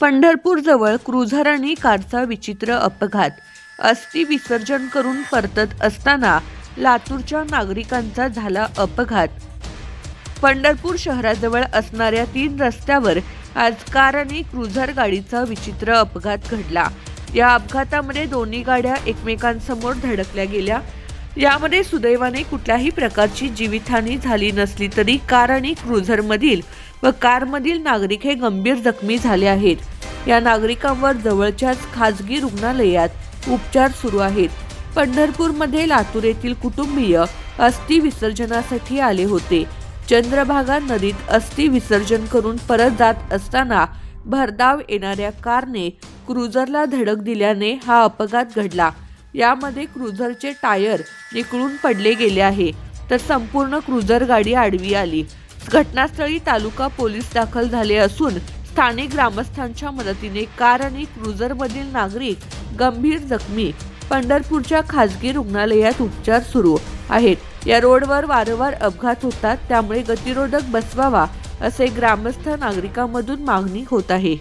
पंढरपूरजवळ cruiser आणि कारचा विचित्र अपघात. अस्थि विसर्जन करून परतत असताना लातूरच्या नागरिकांचा झाला अपघात. पंढरपूर शहराजवळ असणाऱ्या तीन रस्त्यावर आज कार आणि क्रुझर गाडीचा विचित्र अपघात घडला. या अपघातामध्ये दोन्ही गाड्या एकमेकांसमोर धडकल्या गेल्या. यामध्ये सुदैवाने कुठल्याही प्रकारची जीवितहानी झाली नसली तरी कार आणि क्रुझरमधील व कारमधील नागरिक हे गंभीर जखमी झाले आहेत. या नागरिकांवर जवळच्याच खाजगी रुग्णालयात उपचार सुरू आहेत. पंढरपूरमध्ये लातूर येथील कुटुंबीय अस्थि विसर्जनासाठी आले होते. चंद्रभागा नदीत अस्थि विसर्जन करून परत जात असताना भरधाव येणाऱ्या कारने क्रुझरला धडक दिल्याने हा अपघात घडला. यामध्ये क्रुझरचे टायर निकळून पडले गेले आहे. तर संपूर्ण क्रुझर गाडी आडवी आली. घटनास्थळी तालुका पोलीस दाखल झाले असून स्थानिक ग्रामस्थांच्या मदतीने कार आणि क्रुझरमधील नागरिक गंभीर जखमी. पंढरपूरच्या खासगी रुग्णालयात उपचार सुरू आहेत. या रोडवर वारंवार अपघात होतात त्यामुळे गतिरोधक बसवावा असे ग्रामस्थ नागरिकांमधून मागणी होत आहे.